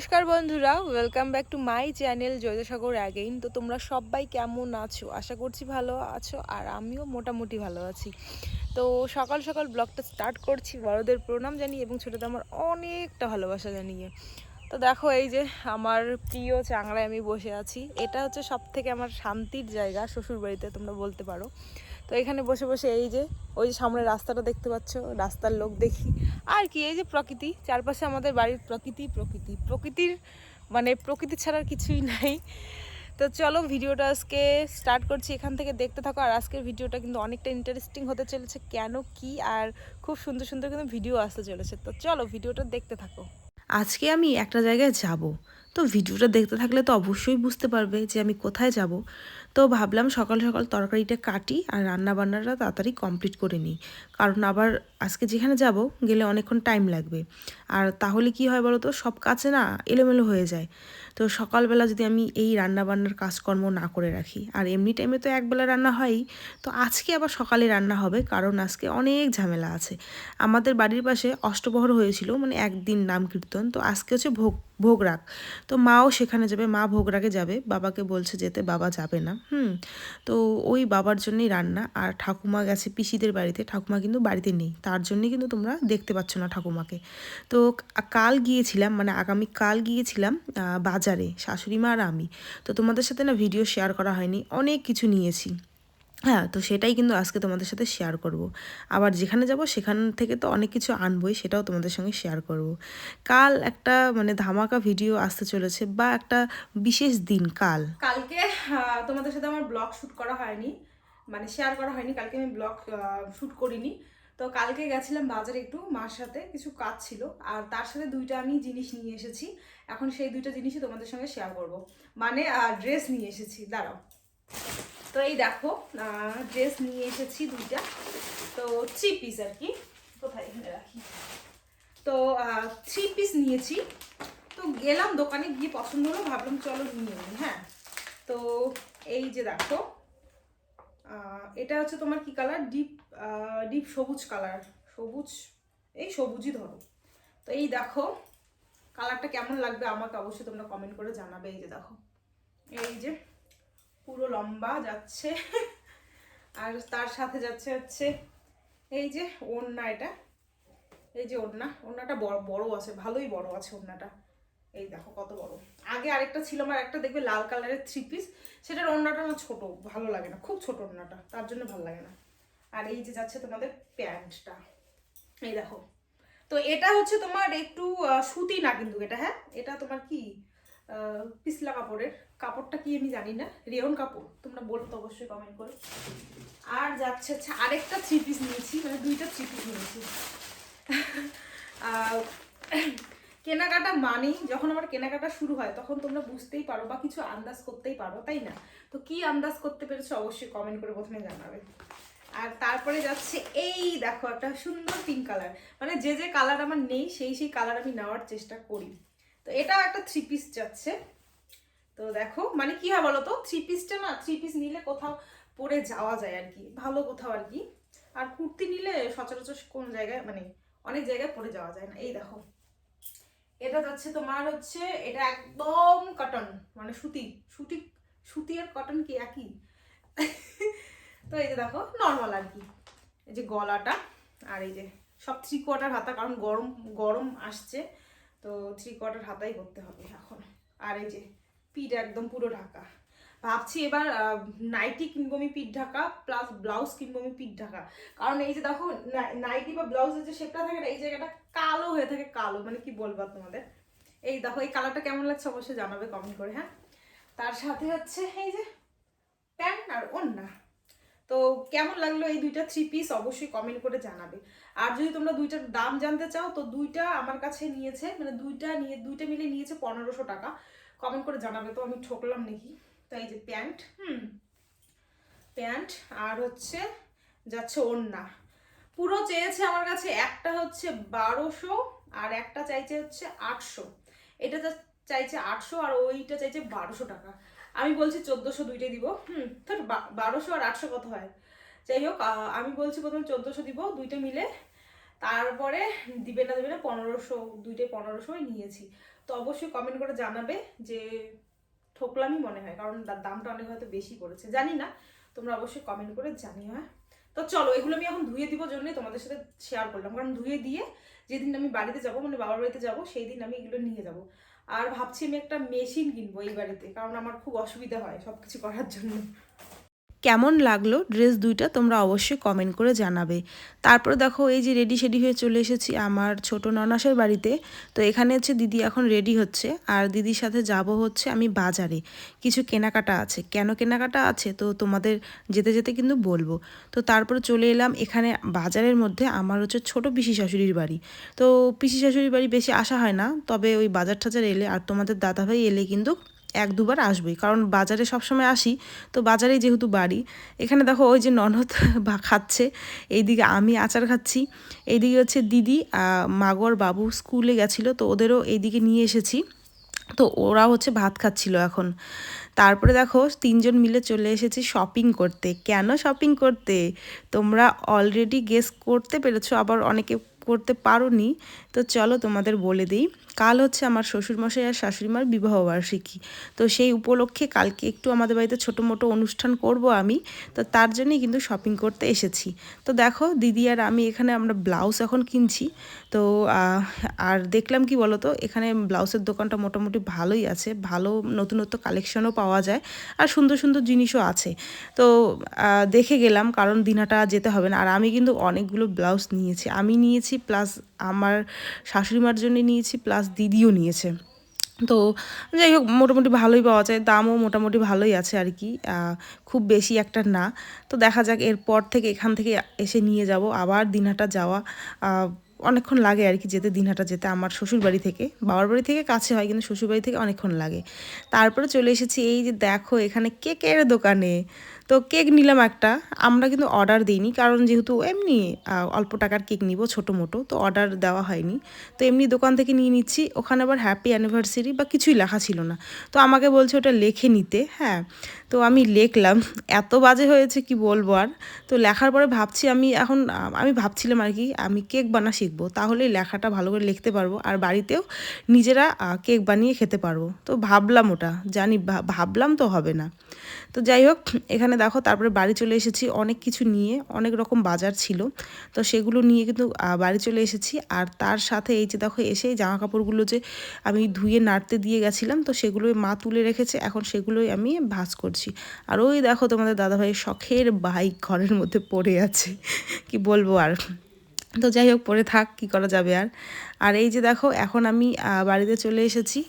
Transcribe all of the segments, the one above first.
Welcome back to my channel Joysagar again তো তোমরা সবাই কেমন আছো? আশা করছি ভালো আছো, আর আমিও মোটামুটি ভালো আছি। তো সকাল সকাল ব্লগটা স্টার্ট করছি, বড়দের প্রণাম জানিয়ে এবং ছোটোদের আমার অনেকটা ভালোবাসা জানিয়ে। তো দেখো এই যে আমার প্রিয় চাংড়ায় আমি বসে আছি। এটা হচ্ছে সব থেকে আমার শান্তির জায়গা, শ্বশুরবাড়িতে তোমরা বলতে পারো। তো এখানে বসে বসে এই যে, ওই যে সামনে রাস্তাটা দেখতে পাচ্ছ, রাস্তার লোক দেখি। আর কি, এই যে প্রকৃতি, চারপাশে আমাদের বাড়ির প্রকৃতি প্রকৃতি। প্রকৃতির মানে প্রকৃতি ছাড়া আর কিছুই নাই। তো চলো ভিডিওটা আজকে স্টার্ট করছি, এখান থেকে দেখতে থাকো। আর আজকের ভিডিওটা কিন্তু অনেকটা ইন্টারেস্টিং হতে চলেছে। কেন, কি, আর খুব সুন্দর সুন্দর কিন্তু ভিডিও আসতে চলেছে। তো চলো ভিডিওটা দেখতে থাকো। আজকে আমি একটা জায়গায় যাব। তো ভিডিওটা দেখতে থাকলে তো অবশ্যই বুঝতে পারবে যে আমি কোথায় যাব। তো ভাবলাম সকাল সকাল তরকারিটা কাটি আর রান্না বান্নাটা তাড়াতাড়ি কমপ্লিট করে নিই। কারণ আবার আজকে যেখানে যাব গেলে অনেকক্ষণ টাইম লাগবে। আর তাহলে কি হয় বলো তো সব কাছে না এলোমেলো হয়ে যায়। তো সকালবেলা যদি আমি এই রান্না বান্নার কাজকর্ম না করে রাখি, আর এমনি টাইমে তো একবেলা রান্না হয়ই, তো আজকে আবার সকালে রান্না হবে কারণ আজকে অনেক ঝামেলা আছে। আমাদের বাড়ির পাশে অষ্টপহর হয়েছিল মানে একদিন নাম কীর্তন, তো আজকে হচ্ছে ভোগ ভোগ রাখ তো মাও সেখানে যাবে, মা ভোগ রাগে যাবে, বাবাকে বলছে যেতে, বাবা যাবে না, হুম? তো ওই বাবার জন্যই রান্না, আর ঠাকুমা গেছে পিসিদের বাড়িতে, ঠাকুমা কিন্তু বাড়িতে নেই, তার জন্যই কিন্তু তোমরা দেখতে পাচ্ছ না ঠাকুমাকে। তো কাল গিয়েছিলাম মানে আগামী কাল গিয়েছিলাম বাজারে, শাশুড়ি মা আর আমি। তো তোমাদের সাথে না ভিডিও শেয়ার করা হয়নি, অনেক কিছু নিয়েছি। হ্যাঁ তো সেটাই কিন্তু আজকে তোমাদের সাথে শেয়ার করব। আবার যেখানে যাব, সেখান থেকে তো অনেক কিছু আনবই, সেটাও তোমাদের সঙ্গে শেয়ার করব। কাল একটা মানে ধামাকা ভিডিও আসতে চলেছে বা একটা বিশেষ দিন, কাল। কালকে তোমাদের সাথে আমার ব্লগ শ্যুট করা হয়নি। মানে শেয়ার করা হয়নি, কালকে আমি ব্লগ শ্যুট করিনি। তো কালকে গেছিলাম বাজারে একটু মার সাথে, কিছু কাজ ছিল। আর তার সাথে দুইটা আমি জিনিস নিয়ে এসেছি। এখন সেই দুইটা জিনিসই তোমাদের সঙ্গে শেয়ার করব। মানে ড্রেস নিয়ে এসেছি, দাঁড়াও। তো এই দেখো ড্রেস নিয়ে এসেছি দুইটা। তো থ্রি পিস আর কি, কোথায় এখানে রাখি? তো থ্রি পিস নিয়েছি। তো গেলাম দোকানে গিয়ে পছন্দ হলো, ভাবলাম চলো নিয়ে নিই হ্যাঁ। তো এই যে দেখো এটা হচ্ছে তোমার কি কালার ডিপ ডিপ সবুজ কালার সবুজ, এই সবুজই ধরো। তো এই দেখো কালারটা কেমন লাগবে আমাকে অবশ্যই তোমরা কমেন্ট করে জানাবে, এই যে দেখো। এই যে পুরো লম্বা যাচ্ছে। আর তার সাথে যাচ্ছে হচ্ছে এই যে ওড়না এটা। এই যে ওড়না, ওড়নাটা বড় বড় আছে, ভালোই বড় আছে ওড়নাটা। এই দেখো কত বড়। আগে আরেকটা ছিল, আমার একটা দেখবে লাল কালারের থ্রি পিস সেটার ওড়নাটা আমার ছোটো, ভালো লাগে না, খুব ছোট ওড়নাটা, তার জন্য ভালো লাগে না। আর এই যে যাচ্ছে তোমাদের প্যান্টটা, এই দেখো। তো এটা হচ্ছে তোমার একটু সুতি না কিন্তু এটা হ্যাঁ? এটা তোমার কি? পিছলা কাপড়ের। কাপড়টা কি আমি জানি না। রেয়ন কাপড় তোমরা বলো তো অবশ্যই কমেন্ট করে। আর যাচ্ছে হচ্ছে আরেকটা থ্রি পিস নিয়েছি মানে দুইটা থ্রি পিস নিয়েছি। কেনাকাটা মানেই যখন আমার কেনাকাটা শুরু হয়, তখন তোমরা বুঝতেই পারো বা কিছু আন্দাজ করতেই পারো, তাই না? তো কি আন্দাজ করতে পেরেছ অবশ্যই কমেন্ট করে প্রথমে জানাবে। আর তারপরে যাচ্ছে এই দেখো একটা সুন্দর পিঙ্ক কালার মানে যে যে কালার আমার নেই, সেই সেই কালার আমি নেওয়ার চেষ্টা করি। তো এটাও একটা থ্রি পিস যাচ্ছে। তো দেখো মানে কি হয় বলো তো থ্রি পিসটা না থ্রি পিস নিলে কোথাও পরে যাওয়া যায় আর কি, ভালো কোথাও আর কি। আর কুর্তি নিলে সচরাচর কোন জায়গায় মানে অনেক জায়গায় পরে যাওয়া যায় না। এই দেখো, এটা যাচ্ছে তোমার হচ্ছে, এটা একদম কটন মানে সুতি সুতি সুতি আর কটন কি একই? তো এই যে দেখো নর্মাল আর কি। এই যে গলাটা, আর এই যে সব থ্রি কোয়ার্টার হাতা, কারণ গরম গরম আসছে। তো থ্রি কোয়ার্টার হাতাই করতে হবে এখন। আর এই যে পিঠ একদম পুরো ঢাকা। ভাবছি এবার নাইটি কিনবো আমি পিঠ ঢাকা প্লাস ব্লাউজ কিনবো আমি পিঠ ঢাকা। কারণ এই যে দেখো নাইটি বা ব্লাউজের যে শেপটা থাকে না, এই জায়গাটা কালো হয়ে থাকে, কালো। মানে কি বলব তোমাদের? এই দেখো, এই কালারটা কেমন লাগছে অবশ্যই জানাবে কমেন্ট করে হ্যাঁ? তার সাথে হচ্ছে, এই যে প্যান্ট আর ওন্না তো কেমন লাগল এই দুইটা থ্রি পিস অবশ্যই কমেন্ট করে জানাবে। আর যদি তোমরা দুইটার দাম জানতে চাও, তো দুইটা আমার কাছে নিয়েছে মানে দুইটা নিয়ে, দুইটা মিলে নিয়েছে পনেরোশো টাকা। কমেন্ট করে জানাবে, তো আমি ঠকলাম নাকি? তো এই যে প্যান্ট, হুম, প্যান্ট আর হচ্ছে যাচ্ছে ওড়না। পুরো চেয়েছে আমার কাছে একটা হচ্ছে বারোশো আর একটা চাইছে হচ্ছে আটশো। এটা চাইছে আটশো আর ওইটা চাইছে বারোশো টাকা। আমি বলছি চোদ্দোশো দুইটাই দিব, হুম তোর বারোশো আর আটশো কত হয়? যাই হোক আমি বলছি প্রথমে চোদ্দোশো দিব, দুইটা মিলে, তারপরে দিবে না দিবে না পনেরোশো দুইটাই পনেরোশোই নিয়েছি। তো অবশ্যই কমেন্ট করে জানাবে যে ঠকলামই মনে হয়, কারণ দামটা অনেক হয়তো বেশি পড়েছে, জানি না, তোমরা অবশ্যই কমেন্ট করে জানিও হ্যাঁ? তো চলো, এগুলো আমি এখন ধুয়ে দিব জন্যই তোমাদের সাথে শেয়ার করলাম, কারণ ধুয়ে দিয়ে যেদিন আমি বাড়িতে যাব মানে বাবার বাড়িতে যাব, সেই দিন আমি এগুলো নিয়ে যাব। আর ভাবছি আমি একটা মেশিন কিনবো এই বাড়িতে, কারণ আমার খুব অসুবিধা হয় সব কিছু করার জন্য। কেমন লাগল ড্রেস দুইটা তোমরা অবশ্যই কমেন্ট করে জানাবে। তারপর দেখো এই যে রেডি সেডি হয়ে চলে এসেছি আমার ছোট ননাসের বাড়িতে। তো এখানে হচ্ছে দিদি এখন রেডি হচ্ছে আর দিদির সাথে যাব হচ্ছে আমি বাজারে। কিছু কেনাকাটা আছে। কেন কেনাকাটা আছে? তো তোমাদের যেতে যেতে কিন্তু বলব। তো তারপর চলে এলাম এখানে বাজারের মধ্যে আমার হচ্ছে ছোট পিসি শাশুড়ির বাড়ি। তো পিসি শাশুড়ির বাড়ি বেশি আসা হয় না। তবে ওই বাজার টাজার এলে আর তোমাদের দাদাভাই এলে কিন্তু এক দুবার আসবই। কারণ বাজারে সবসময় আসি। তো বাজারে যেহেতু বাড়ি, এখানে দেখো ওই যে ননদ বা খাচ্ছে, এইদিকে আমি আচার খাচ্ছি। এইদিকে হচ্ছে দিদি মাগর বাবু স্কুলে গেছিল, তো ওদেরও এইদিকে নিয়ে এসেছি। তো ওরা হচ্ছে ভাত খাচ্ছিল এখন। তারপরে দেখো তিনজন মিলে চলে এসেছি শপিং করতে। কেন শপিং করতে? তোমরা অলরেডি গেস করতে পেরেছ, আবার অনেকে করতে পারো তো চলো তোমাদের বলে দিই, কাল হচ্ছে আমার শ্বশুরমশাই আর শাশুড়িমার বিবাহবার্ষিকী তো সেই উপলক্ষে কালকে একটু আমাদের বাড়িতে ছোটো মোটো অনুষ্ঠান করব আমি। তো তার জন্যই কিন্তু শপিং করতে এসেছি। তো দেখো, দিদি আর আমি এখানে আমরা ব্লাউজ এখন কিনছি। তো আর দেখলাম কি বলো তো এখানে ব্লাউজের দোকানটা মোটামুটি ভালোই আছে। ভালো নতুনত্ব কালেকশনও পাওয়া যায় আর সুন্দর সুন্দর জিনিসও আছে। তো দেখে গেলাম কারণ দিনাটা যেতে হবে না। আর আমি কিন্তু অনেকগুলো ব্লাউজ নিয়েছি। আমি নিয়েছি প্লাস আমার শাশুড়িমার জন্য নিয়েছি প্লাস দিদিও নিয়েছে। তো যাই হোক, মোটামুটি ভালোই পাওয়া যায়, দামও মোটামুটি ভালোই আছে আর কি খুব বেশি একটা না। তো দেখা যাক, এরপর থেকে এখান থেকে এসে নিয়ে যাব, আবার দিনহাটা যাওয়া অনেকক্ষণ লাগে আর কি যেতে, দিনহাটা যেতে। আমার শ্বশুর বাড়ি থেকে, বাবার বাড়ি থেকে কাছে হয়, কিন্তু শ্বশুর বাড়ি থেকে অনেকক্ষণ লাগে। তারপরে চলে এসেছি, এই যে দেখো, এখানে কেকের দোকানে। তো কেক নিলাম একটা। আমরা কিন্তু অর্ডার দিইনি, কারণ যেহেতু এমনি অল্প টাকার কেক নিব, ছোটো মোটো, তো অর্ডার দেওয়া হয়নি। তো এমনি দোকান থেকে নিয়ে নিচ্ছি, ওখানে আবার হ্যাপি অ্যানিভার্সারি বা কিছুই লেখা ছিল না। তো আমাকে বলছে ওটা লেখে নিতে হ্যাঁ। তো আমি লিখলাম, এত বাজে হয়েছে, কি বলব আর? তো লেখার পরে ভাবছি আমি এখন আমি ভাবছিলাম আর কি, আমি কেক বানা শিখব তাহলে লেখাটা ভালো করে লিখতে পারব, আর বাড়িতেও নিজেরা কেক বানিয়ে খেতে পারব। তো ভাবলাম ওটা, জানি ভাবলাম তো হবে না। তো যাই হোক, এখানে দেখো তারপরে বাড়ি চলে এসেছি। অনেক কিছু নিয়ে, অনেক রকম বাজার ছিল। তো সেগুলো নিয়ে কিন্তু বাড়ি চলে এসেছি। আর তার সাথে এই যে দেখো, এসে জামা কাপড়গুলো যে আমি ধুয়ে নাড়তে দিয়ে গেছিলাম, তো সেগুলোই মা তুলে রেখেছে। এখন সেগুলোই আমি ভাজ করছি। আর ওই দেখো তোমাদের দাদাভাইয়ের শখের বাইক ঘরের মধ্যে পড়ে আছে। কি বলব আর? তো যাই হোক পরে থাক, কি করা যাবে আর? আর এই যে দেখো, এখন আমি বাড়িতে চলে এসেছি।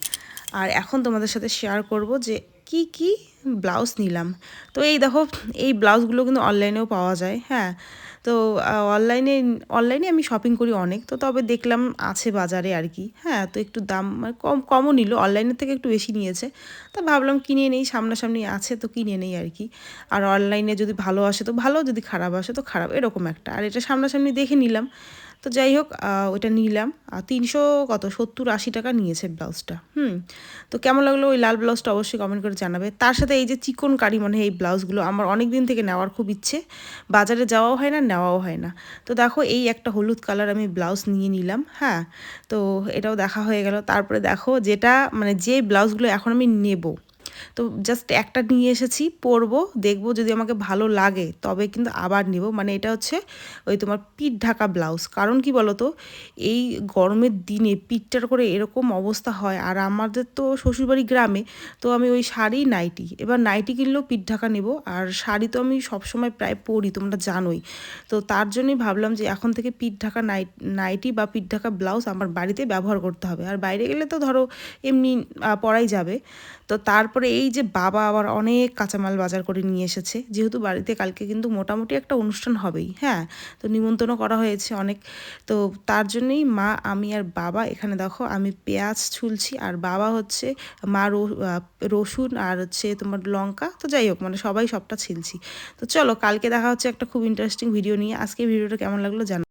আর এখন তোমাদের সাথে শেয়ার করব যে কি কি ব্লাউজ নিলাম। তো এই দেখো, এই ব্লাউজগুলো কিন্তু অনলাইনেও পাওয়া যায় হ্যাঁ। তো অনলাইনে অনলাইনে আমি শপিং করি অনেক, তো তবে দেখলাম আছে বাজারে আর কি হ্যাঁ। তো একটু দাম মানে কম, কমও নিল, অনলাইনের থেকে একটু বেশি নিয়েছে। তা ভাবলাম কিনে নেই, সামনাসামনি আছে, তো কিনে নেই আর কি। আর অনলাইনে যদি ভালো আসে, তো ভালো, যদি খারাপ আসে, তো খারাপ, এরকম একটা। আর এটা সামনাসামনি দেখে নিলাম। তো যাই হোক ওইটা নিলাম। তিনশো কত? সত্তর আশি টাকা নিয়েছে ব্লাউজটা। হুম, তো কেমন লাগল ওই লাল ব্লাউজটা অবশ্যই কমেন্ট করে জানাবে। তার সাথে এই যে চিকন কারি মানে এই ব্লাউজগুলো আমার অনেক দিন থেকে নেওয়ার খুব ইচ্ছে। বাজারে যাওয়াও হয় না, নেওয়াও হয় না। তো দেখো, এই একটা হলুদ কালার আমি ব্লাউজ নিয়ে নিলাম হ্যাঁ। তো এটাও দেখা হয়ে গেল। তারপরে দেখো, যেটা মানে যে ব্লাউজগুলো এখন আমি নেব তো জাস্ট একটা নিয়ে এসেছি, পরবো, দেখব যদি আমাকে ভালো লাগে, তবে কিন্তু আবার নিব। মানে এটা হচ্ছে ওই তোমার পিঠ ঢাকা ব্লাউজ কারণ কি বলো তো এই গরমের দিনে পিঠটার করে এরকম অবস্থা হয়। আর আমাদের তো শ্বশুরবাড়ি গ্রামে, তো আমি ওই শাড়ি নাইটি। এবার নাইটি কিনলেও পিঠ ঢাকা নেব। আর শাড়ি তো আমি সবসময় প্রায় পরি, তোমরা জানোই। তো তার জন্যই ভাবলাম যে এখন থেকে পিঠ ঢাকা নাইট নাইটি বা পিঠ ঢাকা ব্লাউজ আমার বাড়িতে ব্যবহার করতে হবে। আর বাইরে গেলে তো ধরো এমনি পরাই যাবে। তো তারপরে এই যে বাবা আবার অনেক কাঁচামাল বাজার করে নিয়ে এসেছে। যেহেতু বাড়িতে কালকে কিন্তু মোটামুটি একটা অনুষ্ঠান হবেই হ্যাঁ? তো নিমন্ত্রণও করা হয়েছে অনেক। তো তার জন্যই মা, আমি আর বাবা এখানে দেখো, আমি পেঁয়াজ ছুলছি আর বাবা হচ্ছে মা রসুন আর হচ্ছে তোমার লঙ্কা। তো যাই হোক মানে সবাই সবটা ছিলছি। তো চলো, কালকে দেখা হচ্ছে একটা খুব ইন্টারেস্টিং ভিডিও নিয়ে। আজকে ভিডিওটা কেমন লাগল জানো?